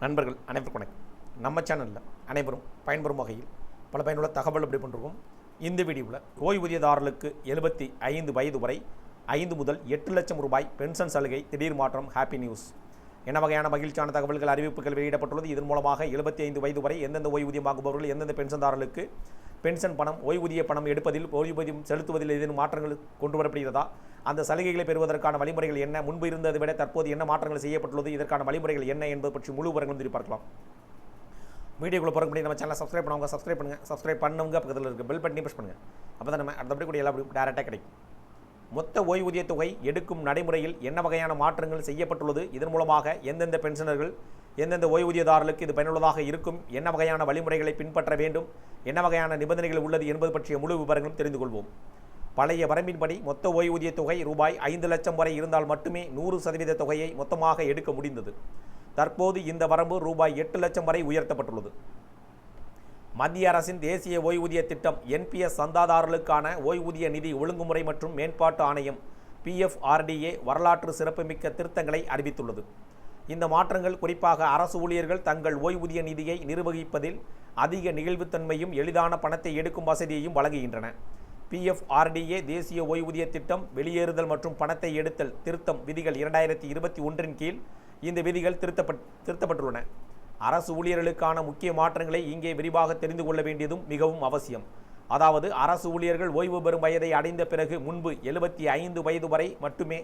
நண்பர்கள் அனைவருக்கும் வணக்கம். நம்ம சேனலில் அனைவரும் பயன்பெறும் வகையில் பல பயனுள்ள தகவல் அப்படி பண்ணிருக்கோம். இந்த வீடியோவில் ஓய்வூதியதாரர்களுக்கு எழுபத்தி ஐந்து வயது வரை ஐந்து முதல் எட்டு லட்சம் ரூபாய் பென்ஷன் சலுகை திடீர் மாற்றம் ஹாப்பி நியூஸ் என்ன வகையான மகிழ்ச்சியான தகவல்கள் அறிவிப்புகள் வெளியிடப்பட்டுள்ளது? இதன் மூலமாக எழுபத்தி ஐந்து வயது வரை எந்தெந்த ஓய்வூதியம் வாங்குபவர்கள் எந்தெந்த பென்ஷன்தாரர்களுக்கு பென்ஷன் பணம் ஓய்வூதிய பணம் எடுப்பதில் ஓய்வூதியம் செலுத்துவதில் ஏதேனும் மாற்றங்கள் கொண்டு வரப்படுகிறதா அந்த சலுகைகளை பெறுவதற்கான வழிமுறைகள் என்ன? முன்பு இருந்ததை விட தற்போது என்ன மாற்றங்கள் செய்யப்பட்டுள்ளது? இதற்கான வழிமுறைகள் என்ன என்பது பற்றி முழு விவரங்களும் திரும்பி பார்க்கலாம். வீடியோக்குள்ள போகிற முடியும் நம்ம சேனலை சப்ஸ்கிரைப் பண்ணுவாங்க சப்ஸ்கிரைப் பண்ணுங்கள் சப்ஸ்கிரைப் பண்ணுங்க பக்கத்தில் இருக்க பெல் பட்டனி ப்ரெஸ் பண்ணுங்கள் அப்போ தான் நம்ம அடுத்தபடி கூட எல்லா டேரெக்டாக கிடைக்கும். மொத்த ஓய்வூதிய தொகை எடுக்கும் நடைமுறையில் என்ன வகையான மாற்றங்கள் செய்யப்பட்டுள்ளது? இதன் மூலமாக எந்தெந்த பென்ஷனர்கள் எந்தெந்த ஓய்வூதியதாரர்களுக்கு இது பயனுள்ளதாக இருக்கும்? என்ன வகையான வழிமுறைகளை பின்பற்ற வேண்டும்? என்ன வகையான நிபந்தனைகள் உள்ளது என்பது பற்றிய முழு விவரங்களும் தெரிந்து கொள்வோம். பழைய வரம்பின்படி மொத்த ஓய்வூதிய தொகை ரூபாய் ஐந்து லட்சம் வரை இருந்தால் மட்டுமே நூறு சதவீத தொகையை மொத்தமாக எடுக்க முடிந்தது. தற்போது இந்த வரம்பு ரூபாய் எட்டு லட்சம் வரை உயர்த்தப்பட்டுள்ளது. மத்திய அரசின் தேசிய ஓய்வூதிய திட்டம் என்பிஎஸ் சந்தாதாரர்களுக்கான ஓய்வூதிய நிதி ஒழுங்குமுறை மற்றும் மேம்பாட்டு ஆணையம் பிஎஃப்ஆர்டிஏ வரலாற்று சிறப்புமிக்க திருத்தங்களை அறிவித்துள்ளது. இந்த மாற்றங்கள் குறிப்பாக அரசு ஊழியர்கள் தங்கள் ஓய்வூதிய நிதியை நிர்வகிப்பதில் அதிக நிகழ்வுத்தன்மையும் எளிதான பணத்தை எடுக்கும் வசதியையும் வழங்குகின்றன. பிஎஃப்ஆர்டிஏ தேசிய ஓய்வூதிய திட்டம் வெளியேறுதல் மற்றும் பணத்தை எடுத்தல் திருத்தம் விதிகள் இரண்டாயிரத்தி இருபத்தி ஒன்றின் கீழ் இந்த விதிகள் திருத்தப்பட் திருத்தப்பட்டுள்ளன. அரசு ஊழியர்களுக்கான முக்கிய மாற்றங்களை இங்கே விரிவாக தெரிந்து கொள்ள வேண்டியதும் மிகவும் அவசியம். அதாவது அரசு ஊழியர்கள் ஓய்வு பெறும் வயதை அடைந்த பிறகு முன்பு எழுபத்தி ஐந்து வயது வரை மட்டுமே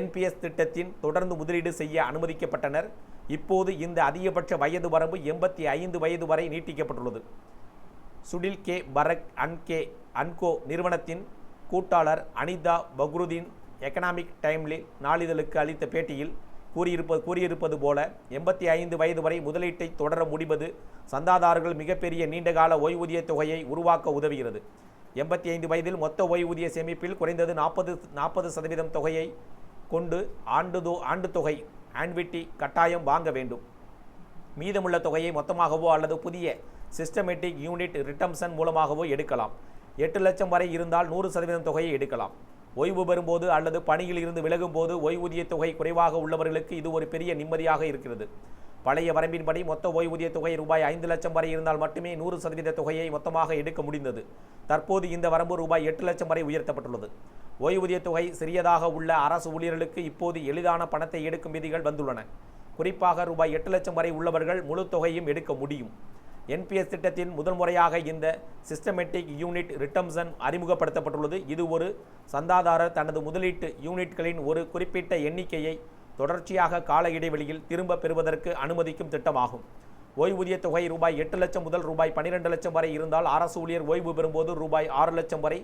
என்பிஎஸ் திட்டத்தின் தொடர்ந்து முதலீடு செய்ய அனுமதிக்கப்பட்டனர். இப்போது இந்த அதிகபட்ச வயது வரம்பு எண்பத்தி ஐந்து வயது வரை நீட்டிக்கப்பட்டுள்ளது. சுடில் கே. பரக் அன்கே அன்கோ நிறுவனத்தின் கூட்டாளர் அனிதா பக்ருதீன் எக்கனாமிக் டைம்லி நாளிதழுக்கு அளித்த பேட்டியில் கூறியிருப்பது கூறியிருப்பது போல எண்பத்தி ஐந்து வயது வரை முதலீட்டை தொடர முடிவது சந்தாதாரர்கள் மிகப்பெரிய நீண்டகால ஓய்வூதிய தொகையை உருவாக்க உதவுகிறது. எண்பத்தி ஐந்து வயதில் மொத்த ஓய்வூதிய சேமிப்பில் குறைந்தது நாற்பது நாற்பது சதவீதம் தொகையை கொண்டு ஆண்டுதோ ஆண்டு தொகை ஆன்விட்டி கட்டாயம் வாங்க வேண்டும். மீதமுள்ள தொகையை மொத்தமாகவோ அல்லது புதிய சிஸ்டமேட்டிக் யூனிட் ரிட்டம்சன் மூலமாகவோ எடுக்கலாம். எட்டு லட்சம் வரை இருந்தால் நூறு சதவீதம் தொகையை எடுக்கலாம். ஓய்வு பெறும்போது அல்லது பணியில் இருந்து விலகும் போது ஓய்வூதிய தொகை குறைவாக உள்ளவர்களுக்கு இது ஒரு பெரிய நிம்மதியாக இருக்கிறது. பழைய வரம்பின்படி மொத்த ஓய்வூதிய தொகை ரூபாய் ஐந்து லட்சம் வரை இருந்தால் மட்டுமே நூறு சதவீத தொகையை மொத்தமாக எடுக்க முடிந்தது. தற்போது இந்த வரம்பு ரூபாய் எட்டு லட்சம் வரை உயர்த்தப்பட்டுள்ளது. ஓய்வூதிய தொகை சிறியதாக உள்ள அரசு ஊழியர்களுக்கு இப்போது எளிதான பணத்தை எடுக்கும் விதிகள் வந்துள்ளன. குறிப்பாக ரூபாய் எட்டு லட்சம் வரை உள்ளவர்கள் முழு தொகையும் எடுக்க முடியும். என்பிஎஸ் திட்டத்தின் முதல் முறையாக இந்த சிஸ்டமேட்டிக் யூனிட் ரிட்டம்சன் அறிமுகப்படுத்தப்பட்டுள்ளது. இது ஒரு சந்தாதாரர் தனது முதலீட்டு யூனிட்களின் ஒரு குறிப்பிட்ட எண்ணிக்கையை தொடர்ச்சியாக கால இடைவெளியில் திரும்ப பெறுவதற்கு அனுமதிக்கும் திட்டமாகும். ஓய்வூதிய தொகை ரூபாய் எட்டு லட்சம் முதல் ரூபாய் பன்னிரெண்டு லட்சம் வரை இருந்தால் அரசு ஊழியர் ஓய்வு பெறும்போது ரூபாய் ஆறு லட்சம் வரை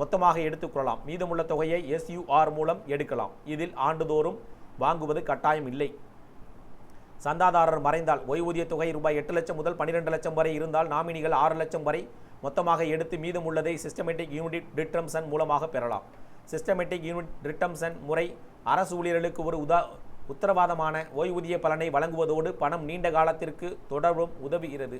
மொத்தமாக எடுத்துக்கொள்ளலாம் மீதமுள்ள தொகையை எஸ்யூஆர் மூலம் எடுக்கலாம். இதில் ஆண்டுதோறும் வாங்குவது கட்டாயம் இல்லை. சந்தாதாரர் மறைந்தால் ஓய்வூதிய தொகை ரூபாய் எட்டு லட்சம் முதல் பன்னிரெண்டு லட்சம் வரை இருந்தால் நாமினிகள் ஆறு லட்சம் வரை மொத்தமாக எடுத்து மீதமுள்ளதை சிஸ்டமேட்டிக் யூனிட் ரிட்டம்சன் மூலமாக பெறலாம். சிஸ்டமேட்டிக் யூனிட் ரிட்டம்சன் முறை அரசு ஊழியர்களுக்கு ஒரு உதா உத்தரவாதமான ஓய்வூதிய பலனை வழங்குவதோடு பணம் நீண்ட காலத்திற்கு தொடரும் உதவுகிறது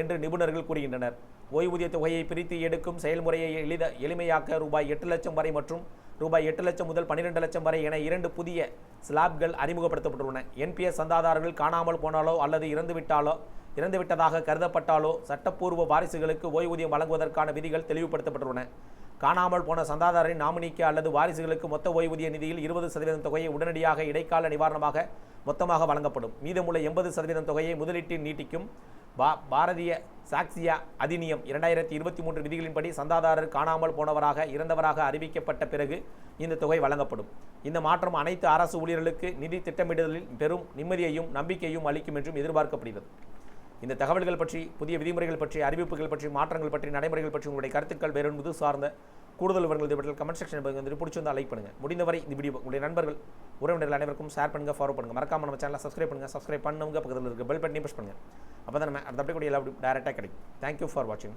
என்று நிபுணர்கள் கூறுகின்றனர். ஓய்வூதிய தொகையை பிரித்து எடுக்கும் செயல்முறையை எளித எளிமையாக்க ரூபாய் எட்டு லட்சம் வரை மற்றும் ரூபாய் எட்டு லட்சம் முதல் பன்னிரெண்டு லட்சம் வரை என இரண்டு புதிய ஸ்லாப்கள் அறிமுகப்படுத்தப்பட்டுள்ளன. என்பிஎஸ் சந்தாதாரர்கள் காணாமல் போனாலோ அல்லது இறந்துவிட்டாலோ இறந்துவிட்டதாக கருதப்பட்டாலோ சட்டப்பூர்வ வாரிசுகளுக்கு ஓய்வூதியம் வழங்குவதற்கான விதிகள் தெளிவுபடுத்தப்பட்டுள்ளன. காணாமல் போன சந்தாதாரரின் நாமினிக்கு அல்லது வாரிசுகளுக்கு மொத்த ஓய்வூதிய நிதியில் இருபது சதவீதம் தொகையை உடனடியாக இடைக்கால நிவாரணமாக மொத்தமாக வழங்கப்படும். மீதமுள்ள எண்பது சதவீதம் தொகையை முதலீட்டில் நீட்டிக்கும் பா பாரதிய சாக்சியா அதிநியம் இரண்டாயிரத்தி இருபத்தி மூன்று விதிகளின்படி சந்தாதாரர் காணாமல் போனவராக இறந்தவராக அறிவிக்கப்பட்ட பிறகு இந்த தொகை வழங்கப்படும். இந்த மாற்றம் அனைத்து அரசு ஊழியர்களுக்கு நிதி திட்டமிடுதலில் பெரும் நிம்மதியையும் நம்பிக்கையும் அளிக்கும் என்றும் எதிர்பார்க்கப்படுகிறது. இந்த தகவல்கள் பற்றி புதிய விதிமுறைகள் பற்றி அறிவிப்புகள் பற்றி மாற்றங்கள் பற்றி நடைமுறைகள் பற்றி உங்களுடைய கருத்துக்கள் வேறு என்பது சார்ந்த கூடுதல் விவரங்கள் பற்றி கமெண்ட் செக்ஷன் வந்து பிடிச்சிருந்தால் லைக் பண்ணுங்கள் முடிந்தவரை இந்த வீடியோ உங்களுடைய நண்பர்கள் உறவினர்கள் அனைவருக்கும் ஷேர் பண்ணுங்கள் ஃபாலோ பண்ணுங்கள் மறக்காம நம்ம சேனலை சப்ஸ்கிரைப் பண்ணுங்கள் சப்ஸ்கிரைப் பண்ணுங்க பக்கத்தில் இருக்க பெல் பட்டனையும் ப்ரெஸ் பண்ணுங்கள் அப்போ தான் நம்ம அடுத்த அப்படியே கூட எல்லாம் டேரெக்டாக கிடைக்கும். தேங்க்யூ ஃபார் வாட்சிங்